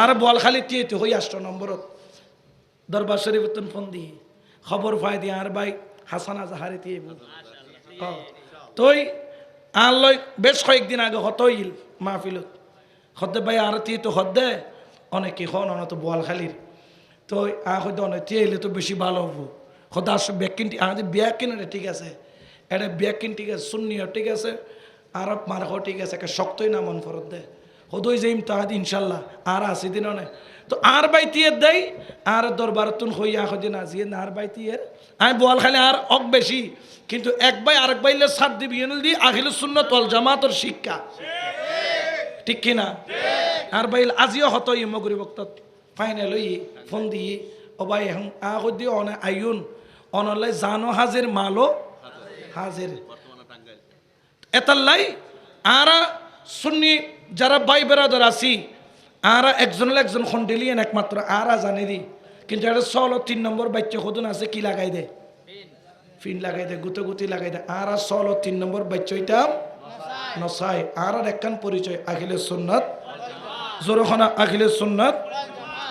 আর বলখালি টিয়েতে হই আষ্ট নম্বরত। দরবার শরীফতন ফোন দিয়ে খবর পাই দিয়ে আর ভাই হাসান আজাহারি দিয়ে তই আর লই বেশ কয়েকদিন আগে হতইল মাহফিলত। হদ্দে ভাই আর তি তো হদ্দে অনেকে হন অনত বোয়ালখালির। তো আ হয়তো অনেক এলে তো বেশি ভালো হব। হদা আসো ব্যাকিন আমাদের ব্যাকিন ঠিক আছে এটা ব্যাগ কিন ঠিক আছে শূন্য ঠিক আছে আর মারহ ঠিক আছে একে শক্তই না মন ফরত দে। হদই যাইম তাহাদ ইনশাল্লাহ আর আসি দিন অনেক তো আর বাই তিয়ের দেয় আর দরবার তুন হই আহ দিন আজিয়ে না আর বাই তিয়ের আমি বল খালি আর অক বেশি, কিন্তু এক বাই আরেক বাইলে সাত দিবি দি আহিল শূন্য তল জামাতর শিক্ষা। ঠিক কিনা? আর বাইল আজিও হত ই মগরি বক্ত ফাইনাল ই ফোন দি ও ভাই, এখন আহ দি অনে আইন অনলাই জানো হাজির মালো হাজির। এতাল্লাই, আরা সুন্নি যারা বাই বেরাদর আছি, আরা একজন একজন খন্ডেলিয়েন একমাত্র আরা জানে দি। কিন্তু এটা সল তিন নম্বর বাচ্চা সদন আছে, কি লাগাই দে? ফিন লাগাই দে, গুতে গুতি লাগাই দে। আরা সল তিন নম্বর বাচ্চা এটা নসাই। আর একখান পরিচয়, আখিলে সুন্নত। জোরখানা, আখিলে সুন্নত।